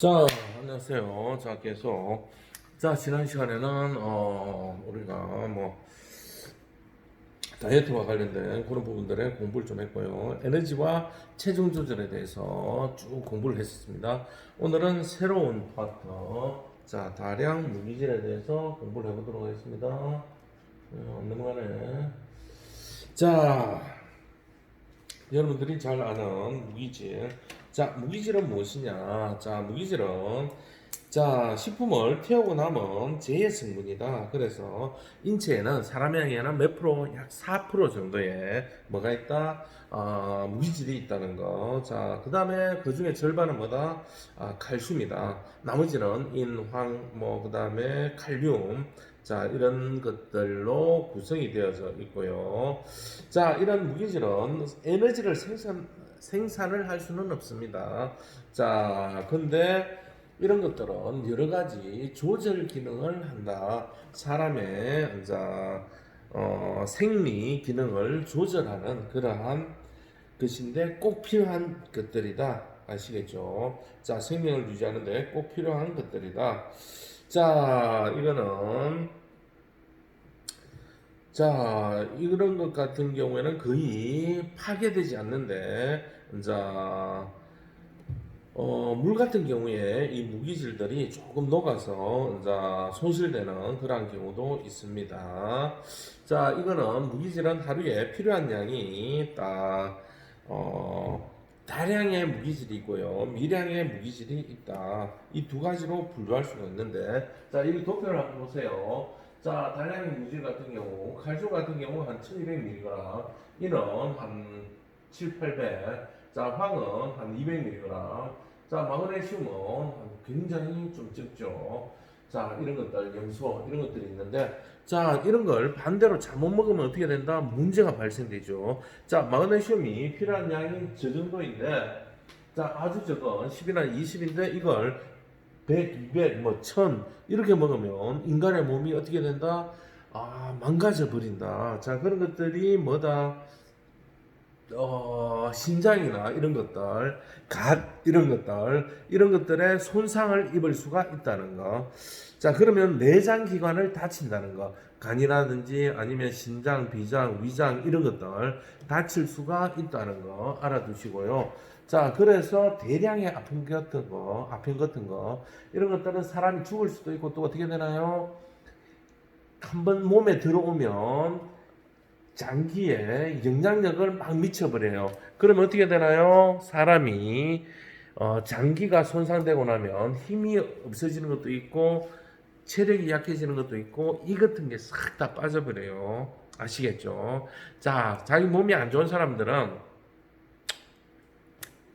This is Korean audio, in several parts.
자, 안녕하세요. 자, 계속. 자, 지난 시간에는, 어, 우리가 뭐, 다이어트와 관련된 그런 부분들에 공부를 좀 했고요. 에너지와 체중 조절에 대해서 쭉 공부를 했었습니다. 오늘은 새로운 파트, 자, 다량 무기질에 대해서 공부를 해보도록 하겠습니다. 어, 넘어가네. 자, 여러분들이 잘 아는 무기질. 자, 무기질은 무엇이냐? 자, 무기질은 자, 식품을 태우고 남은 재해 성분이다. 그래서 인체에는 사람에게는 몇 프로? 약 4% 정도의 뭐가 있다? 어, 무기질이 있다는 거. 자, 그 다음에 그 중에 절반은 뭐다? 아, 칼슘이다. 나머지는 인, 황, 뭐, 그 다음에 칼륨. 자, 이런 것들로 구성이 되어져 있고요. 자, 이런 무기질은 에너지를 생산, 생산을 할 수는 없습니다. 자, 근데 이런 것들은 여러 가지 조절 기능을 한다. 사람의 자, 어, 생리 기능을 조절하는 그러한 것인데 꼭 필요한 것들이다. 아시겠죠? 자, 생명을 유지하는데 꼭 필요한 것들이다. 자, 이거는 자, 이런 것 같은 경우에는 거의 파괴되지 않는데, 자, 어, 물 같은 경우에 이 무기질들이 조금 녹아서 자, 손실되는 그런 경우도 있습니다. 자, 이거는 무기질은 하루에 필요한 양이 딱, 어, 다량의 무기질이 있고요. 미량의 무기질이 있다. 이 두 가지로 분류할 수가 있는데, 자, 이 도표를 한번 보세요. 자, 다량의 무기질 같은 경우, 칼슘 같은 경우 한 1200mg, 이는 한 7, 800, 자, 황은 한 200mg, 자, 마그네슘은 굉장히 좀 적죠. 자, 이런 것들, 염소, 이런 것들이 있는데, 자, 이런 걸 반대로 잘못 먹으면 어떻게 된다? 문제가 발생되죠. 자, 마그네슘이 필요한 양이 저 정도인데, 자, 아주 적은 10이나 20인데, 이걸 100, 200, 뭐, 1000, 이렇게 먹으면 인간의 몸이 어떻게 된다? 아, 망가져 버린다. 자, 그런 것들이 뭐다? 어, 신장이나 이런 것들, 갓 이런 것들, 이런 것들에 손상을 입을 수가 있다는 거. 자, 그러면 내장 기관을 다친다는 거. 간이라든지 아니면 신장, 비장, 위장 이런 것들 다칠 수가 있다는 거 알아두시고요. 자, 그래서 대량의 아픔 같은 거, 아픔 같은 거, 이런 것들은 사람이 죽을 수도 있고 또 어떻게 되나요? 한번 몸에 들어오면 장기에 영향력을 막 미쳐버려요. 그러면 어떻게 되나요? 사람이 어, 장기가 손상되고 나면 힘이 없어지는 것도 있고 체력이 약해지는 것도 있고 이 같은 게 싹 다 빠져버려요. 아시겠죠? 자, 자기 몸이 안 좋은 사람들은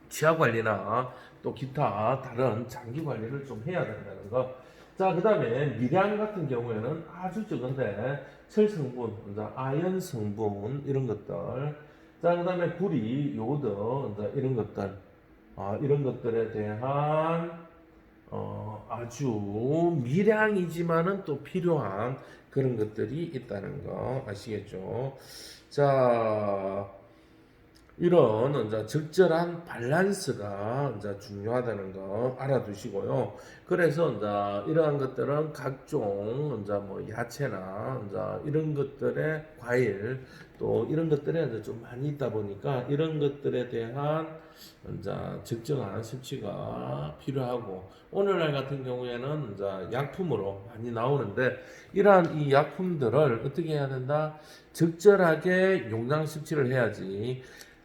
치아 관리나 또 기타 다른 장기 관리를 좀 해야 된다는 거. 자, 그 다음에 미량 같은 경우에는 아주 적은데 철 성분, 아연 성분 이런 것들. 자, 그 다음에 구리, 요드, 이런 것들. 아, 이런 것들에 대한 어, 아주 미량이지만은 또 필요한 그런 것들이 있다는 거 아시겠죠? 자, 이런 이제 적절한 밸런스가 이제 중요하다는 거 알아두시고요. 그래서 이제 이러한 것들은 각종 이제 뭐 야채나 이제 이런 것들의 과일 또 이런 것들에 이제 좀 많이 있다 보니까 이런 것들에 대한 이제 적정한 섭취가 필요하고 오늘날 같은 경우에는 이제 약품으로 많이 나오는데 이러한 이 약품들을 어떻게 해야 된다? 적절하게 용량 섭취를 해야지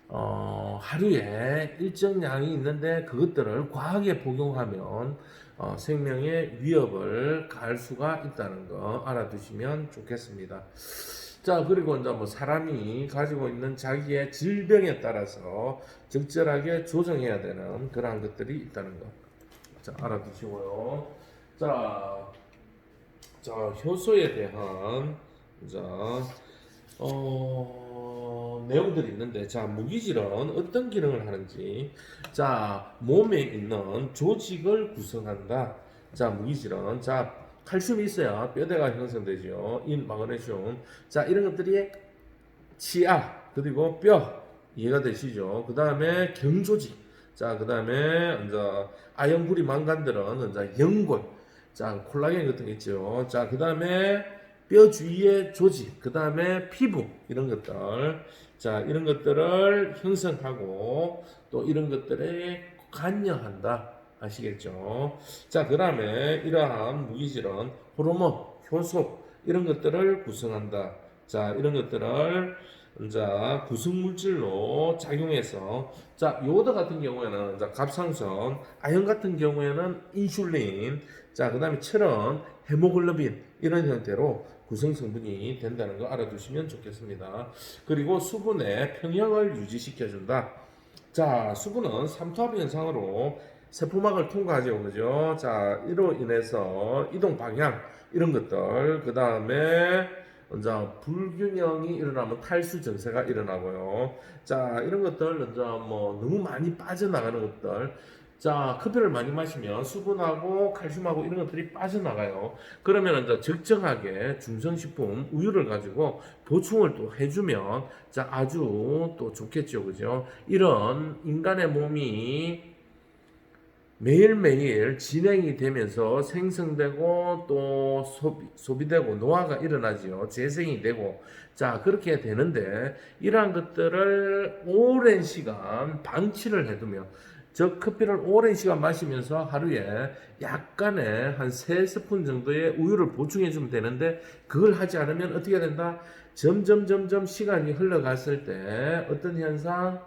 어, 하루에 일정량이 있는데 그것들을 과하게 복용하면 어, 생명의 위협을 가할 수가 있다는 거 알아두시면 좋겠습니다. 자, 그리고 이제 뭐 사람이 가지고 있는 자기의 질병에 따라서 적절하게 조정해야 되는 그러한 것들이 있다는 거. 자, 알아두시고요. 자, 자, 효소에 대한, 자, 어, 내용들이 있는데, 자, 무기질은 어떤 기능을 하는지, 자, 몸에 있는 조직을 구성한다. 자, 무기질은, 자, 칼슘이 있어야 뼈대가 형성되죠. 인, 마그네슘. 자, 이런 것들이 치아, 그리고 뼈, 이해가 되시죠? 그 다음에 경조직. 자, 그 다음에, 이제, 아연구리 망간들은 이제 연골, 자, 콜라겐 같은 게 있죠. 자, 그 다음에 뼈 주위의 조직, 그 다음에 피부, 이런 것들. 자, 이런 것들을 형성하고 또 이런 것들에 관여한다. 아시겠죠? 자, 그 다음에 이러한 무기질은 호르몬, 효소, 이런 것들을 구성한다. 자, 이런 것들을 이제 구성물질로 작용해서 자, 요오드 같은 경우에는 이제 갑상선, 아연 같은 경우에는 인슐린, 자, 그 다음에 철은 헤모글로빈 이런 형태로 구성 성분이 된다는 거 알아두시면 좋겠습니다. 그리고 수분의 평형을 유지시켜 준다. 자, 수분은 삼투압 현상으로 세포막을 통과하죠. 그죠? 자, 이로 인해서 이동 방향 이런 것들 그 다음에 이제 불균형이 일어나면 탈수 증세가 일어나고요. 자, 이런 것들 이제 뭐 너무 많이 빠져나가는 것들. 자, 커피를 많이 마시면 수분하고 칼슘하고 이런 것들이 빠져나가요. 그러면 이제 적정하게 중성식품 우유를 가지고 보충을 또 해주면 자 아주 또 좋겠죠, 그죠? 이런 인간의 몸이 매일매일 진행이 되면서 생성되고 또 소비, 소비되고 노화가 일어나지요. 재생이 되고. 자, 그렇게 되는데, 이러한 것들을 오랜 시간 방치를 해두면, 저 커피를 오랜 시간 마시면서 하루에 약간의 한 3스푼 정도의 우유를 보충해 주면 되는데, 그걸 하지 않으면 어떻게 된다? 점점, 점점 시간이 흘러갔을 때, 어떤 현상?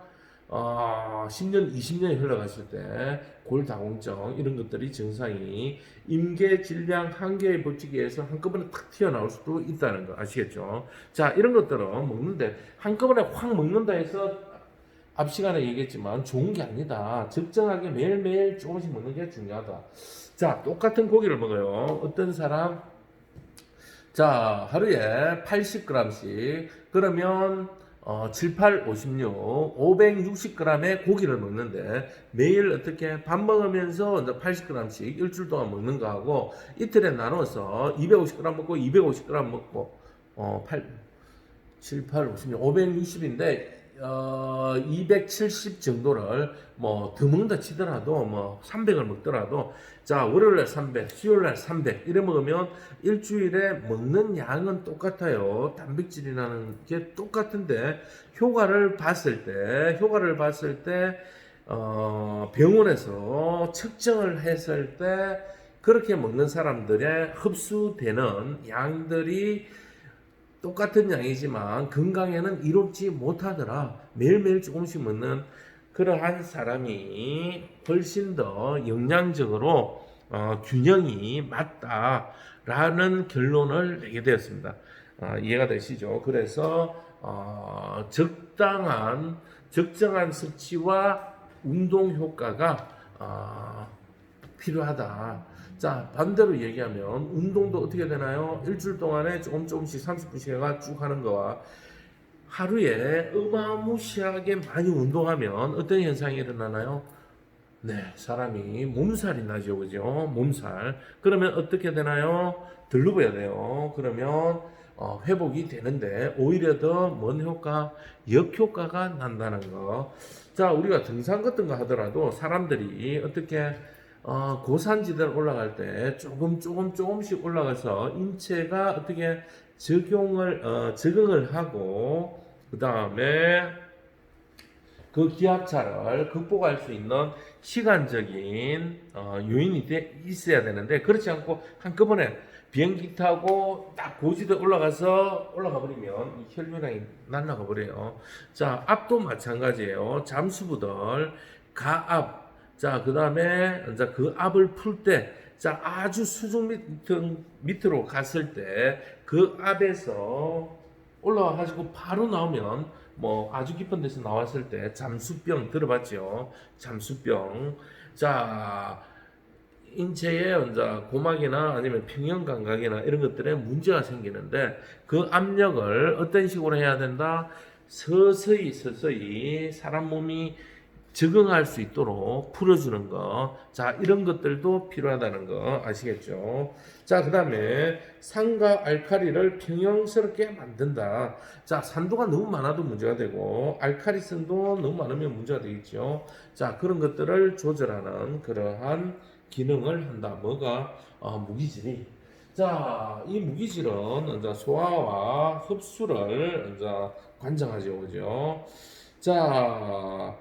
어, 10년, 20년이 흘러갔을 때 골다공증 이런 것들이 증상이 임계 질량 한계의 법칙에서 한꺼번에 탁 튀어나올 수도 있다는 거 아시겠죠? 자, 이런 것들은 먹는데 한꺼번에 확 먹는다 해서 앞 시간에 얘기했지만 좋은 게 아니다. 적정하게 매일매일 조금씩 먹는 게 중요하다. 자, 똑같은 고기를 먹어요. 어떤 사람 자, 하루에 80g씩 그러면 어, 7, 8, 56, 560g의 고기를 먹는데 매일 어떻게 밥 먹으면서 이제 80g씩 일주일 동안 먹는 거하고 이틀에 나눠서 250g 먹고 250g 먹고 어, 8, 7, 8, 56, 560인데 어, 270 정도를 뭐더 먹는다 치더라도 뭐 300을 먹더라도 자 월요일날 300, 수요일날 300 이래 먹으면 일주일에 먹는 양은 똑같아요. 단백질이라는 게 똑같은데 효과를 봤을 때 효과를 봤을 때 어, 병원에서 측정을 했을 때 그렇게 먹는 사람들의 흡수되는 양들이 똑같은 양이지만 건강에는 이롭지 못하더라. 매일매일 조금씩 먹는 그러한 사람이 훨씬 더 영양적으로 어, 균형이 맞다라는 결론을 내게 되었습니다. 어, 이해가 되시죠? 그래서 어, 적당한 적정한 섭취와 운동 효과가 어, 필요하다. 자, 반대로 얘기하면 운동도 어떻게 되나요? 일주일 동안에 조금 조금씩 30분씩 해가 쭉 하는 거와 하루에 어마무시하게 많이 운동하면 어떤 현상이 일어나나요? 네, 사람이 몸살이 나죠, 그죠? 몸살. 그러면 어떻게 되나요? 들러봐야 돼요. 그러면 어, 회복이 되는데 오히려 더먼 효과, 역효과가 난다는 거. 자, 우리가 등산 같은 거 하더라도 사람들이 어떻게 어, 고산지대를 올라갈 때 조금 조금 조금씩 올라가서 인체가 어떻게 적용을 어, 적응을 하고 그 다음에 그 기압차를 극복할 수 있는 시간적인 어, 요인이 돼 있어야 되는데 그렇지 않고 한꺼번에 비행기 타고 딱 고지대 올라가서 올라가 버리면 이 혈류량이 날라가 버려요. 자 앞도 마찬가지예요. 잠수부들 가압 자, 그 다음에 이제 그 압을 풀 때, 자, 아주 수중 밑, 밑으로 갔을 때, 그 압에서 올라와가지고 바로 나오면, 뭐, 아주 깊은 데서 나왔을 때, 잠수병 들어봤죠? 잠수병. 자, 인체에 이제 고막이나 아니면 평형 감각이나 이런 것들에 문제가 생기는데, 그 압력을 어떤 식으로 해야 된다? 서서히, 서서히 사람 몸이 적응할 수 있도록 풀어주는 거. 자, 이런 것들도 필요하다는 거 아시겠죠? 자, 그 다음에 산과 알카리를 평형스럽게 만든다. 자, 산도가 너무 많아도 문제가 되고, 알카리성도 너무 많으면 문제가 되겠죠. 자, 그런 것들을 조절하는 그러한 기능을 한다. 뭐가? 어, 무기질이. 자, 이 무기질은 이제 소화와 흡수를 이제 관장하죠. 그죠? 자,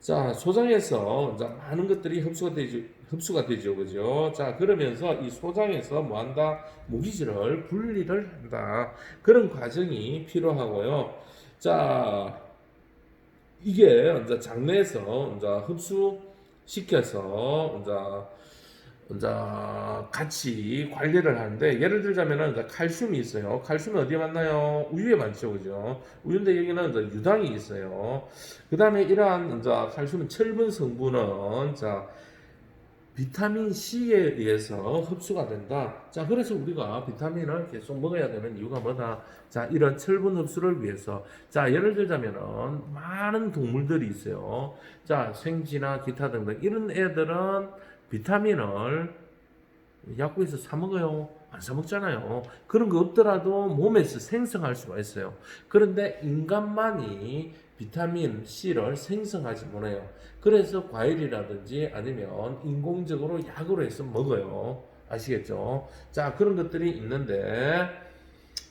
자, 소장에서 이제 많은 것들이 흡수가 되죠. 흡수가 되죠. 그죠? 자, 그러면서 이 소장에서 뭐 한다? 무기질을 분리를 한다. 그런 과정이 필요하고요. 자, 이게 이제 장내에서 이제 흡수시켜서 이제 같이 관리를 하는데 예를 들자면은 칼슘이 있어요. 칼슘이 어디에 많나요? 우유에 많죠, 그죠? 우유인데 여기는 이제 유당이 있어요. 그 다음에 이러한 이제 칼슘 철분 성분은 자 비타민 C에 의해서 흡수가 된다. 자, 그래서 우리가 비타민을 계속 먹어야 되는 이유가 뭐다? 자, 이런 철분 흡수를 위해서. 자, 예를 들자면은 많은 동물들이 있어요. 자, 생쥐나 기타 등등 이런 애들은 비타민을 약국에서 사 먹어요. 안 사 먹잖아요. 그런 거 없더라도 몸에서 생성할 수가 있어요. 그런데 인간만이 비타민 C를 생성하지 못해요. 그래서 과일이라든지 아니면 인공적으로 약으로 해서 먹어요. 아시겠죠? 자, 그런 것들이 있는데,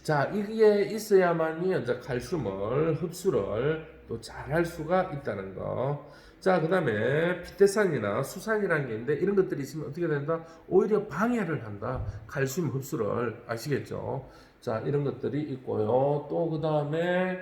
자, 이게 있어야만이 이제 칼슘을 흡수를 또 잘 할 수가 있다는 거. 자, 그 다음에 피테산이나 수산이라는 게 있는데 이런 것들이 있으면 어떻게 된다? 오히려 방해를 한다. 칼슘 흡수를. 아시겠죠? 자, 이런 것들이 있고요. 또 그 다음에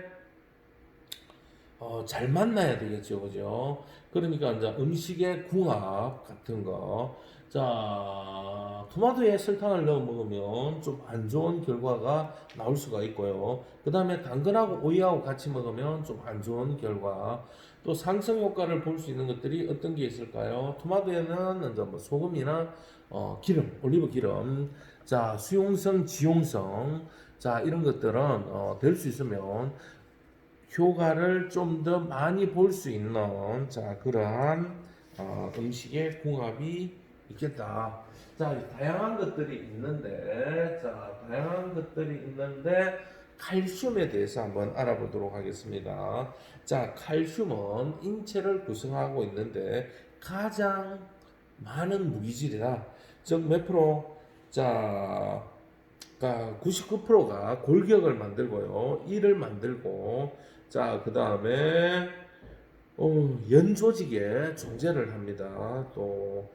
어, 잘 만나야 되겠죠. 그죠? 그러니까 이제 음식의 궁합 같은 거. 자, 토마토에 설탕을 넣어 먹으면 좀 안 좋은 결과가 나올 수가 있고요. 그 다음에 당근하고 오이하고 같이 먹으면 좀 안 좋은 결과. 또 상승 효과를 볼 수 있는 것들이 어떤 게 있을까요? 토마토에는 이제 뭐 소금이나 어, 기름, 올리브 기름, 자 수용성, 지용성, 자 이런 것들은 어, 될 수 있으면 효과를 좀 더 많이 볼 수 있는 자 그러한 어, 음식의 궁합이 있겠다. 자 다양한 것들이 있는데 자 다양한 것들이 있는데 칼슘에 대해서 한번 알아보도록 하겠습니다. 자 칼슘은 인체를 구성하고 있는데 가장 많은 무기질이다. 즉 몇 프로? 자 99%가 골격을 만들고요. 이를 만들고 자, 그 다음에 어, 연 조직에 존재를 합니다. 또,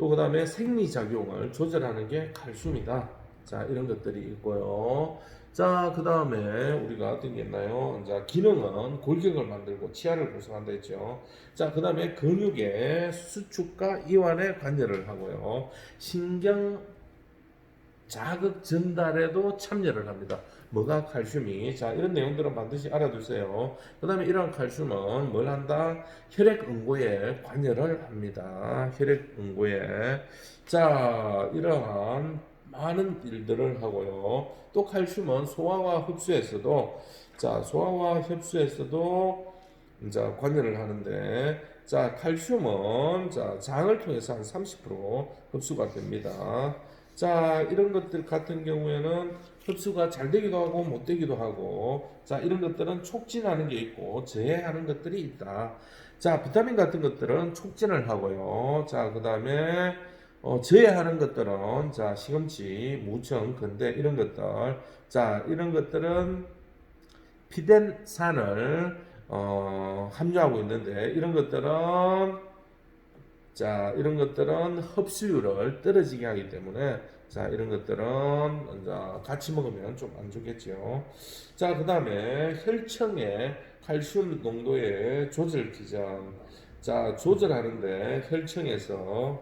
또 그 다음에 생리작용을 조절하는 게 칼슘이다. 자, 이런 것들이 있고요. 자, 그 다음에 우리가 어떤 게 있나요? 자, 기능은 골격을 만들고 치아를 구성한다 했죠. 자, 그 다음에 근육의 수축과 이완에 관여를 하고요. 신경 자극 전달에도 참여를 합니다. 뭐가 칼슘이 자 이런 내용들은 반드시 알아두세요. 그 다음에 이러한 칼슘은 뭘 한다? 혈액 응고에 관여를 합니다. 혈액 응고에 자 이러한 많은 일들을 하고요. 또 칼슘은 소화와 흡수에서도 자 소화와 흡수에서도 이제 관여를 하는데 자 칼슘은 자 장을 통해서 한 30% 흡수가 됩니다. 자, 이런 것들 같은 경우에는 흡수가 잘 되기도 하고 못 되기도 하고, 자, 이런 것들은 촉진하는 게 있고, 저해하는 것들이 있다. 자, 비타민 같은 것들은 촉진을 하고요. 자, 그 다음에, 어, 저해하는 것들은, 자, 시금치, 무청, 근대, 이런 것들. 자, 이런 것들은 피덴산을, 어, 함유하고 있는데, 이런 것들은 자, 이런 것들은 흡수율을 떨어지게 하기 때문에 자, 이런 것들은 같이 먹으면 좀 안 좋겠죠. 자, 그 다음에 혈청의 칼슘 농도의 조절 기전. 자, 조절하는데 혈청에서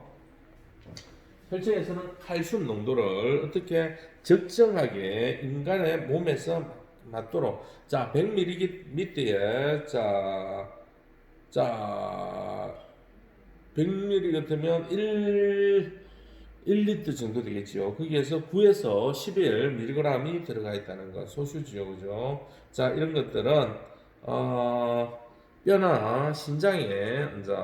혈청에서는 칼슘 농도를 어떻게 적정하게 인간의 몸에서 맞도록 자, 100ml에 자, 자, 100ml 같으면 1, 1리터 정도 되겠죠. 거기에서 9에서 11mg이 들어가 있다는 거. 소수지요. 그죠? 자, 이런 것들은, 어, 뼈나 신장에 이제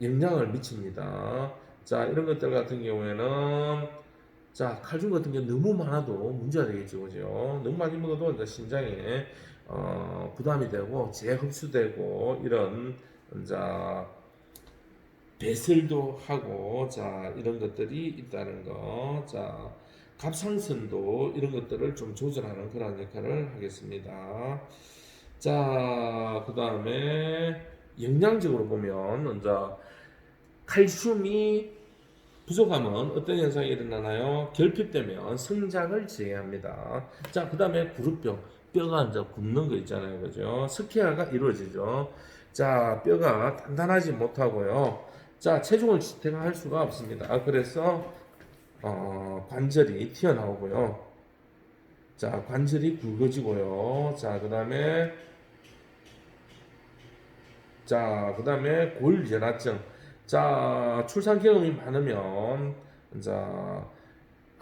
영향을 미칩니다. 자 이런 것들 같은 경우에는 자 칼슘 같은 게 너무 많아도 문제가 되겠죠, 그죠? 너무 많이 먹어도 이제 신장에 어, 부담이 되고 재흡수되고 이런 이제 배설도 하고 자 이런 것들이 있다는 거. 자 갑상선도 이런 것들을 좀 조절하는 그런 역할을 하겠습니다. 자 그 다음에 영양적으로 보면 이제 칼슘이 부족하면 어떤 현상이 일어나나요? 결핍되면 성장을 제외합니다. 자, 그 다음에 구루뼈. 뼈가 이제 굽는 거 있잖아요. 그죠? 스키아가 이루어지죠. 자, 뼈가 단단하지 못하고요. 자, 체중을 지탱할 수가 없습니다. 아, 그래서, 어, 관절이 튀어나오고요. 자, 관절이 굵어지고요. 자, 그 다음에, 자, 그 다음에 골전화증. 자, 출산 경험이 많으면, 이제,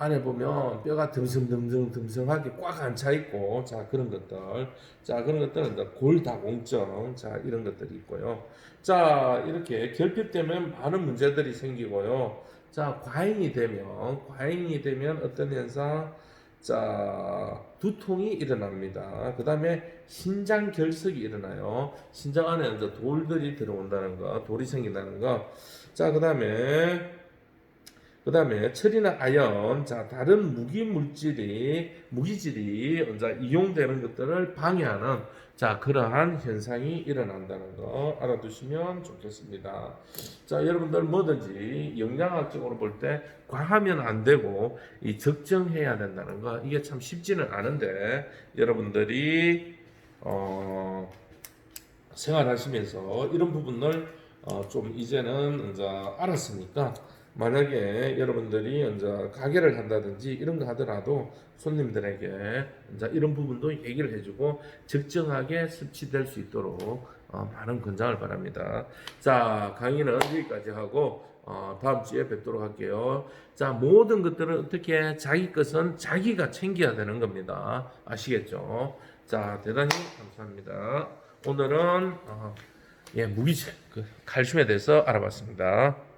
안에 보면 뼈가 듬성듬성 듬성하게 꽉 안 차 있고, 자, 그런 것들. 자, 그런 것들은 이제 골다공증. 자, 이런 것들이 있고요. 자, 이렇게 결핍되면 많은 문제들이 생기고요. 자, 과잉이 되면, 과잉이 되면 어떤 현상? 자, 두통이 일어납니다. 그 다음에 신장 결석이 일어나요. 신장 안에 이제 돌들이 들어온다는 거, 돌이 생긴다는 거. 자, 그 다음에, 그 다음에 철이나 아연, 자, 다른 무기 물질이, 무기질이 이제 이용되는 것들을 방해하는, 자, 그러한 현상이 일어난다는 거 알아두시면 좋겠습니다. 자, 여러분들 뭐든지 영양학적으로 볼 때 과하면 안 되고 이 적정해야 된다는 거 이게 참 쉽지는 않은데 여러분들이 어, 생활하시면서 이런 부분을 어, 좀 이제는 이제 알았으니까 만약에 여러분들이 이제 가게를 한다든지 이런 거 하더라도 손님들에게 이제 이런 부분도 얘기를 해주고 적정하게 섭취될 수 있도록 어, 많은 권장을 바랍니다. 자 강의는 여기까지 하고 어, 다음 주에 뵙도록 할게요. 자 모든 것들은 어떻게 자기 것은 자기가 챙겨야 되는 겁니다. 아시겠죠? 자 대단히 감사합니다. 오늘은 어, 예 무기질 그 칼슘에 대해서 알아봤습니다.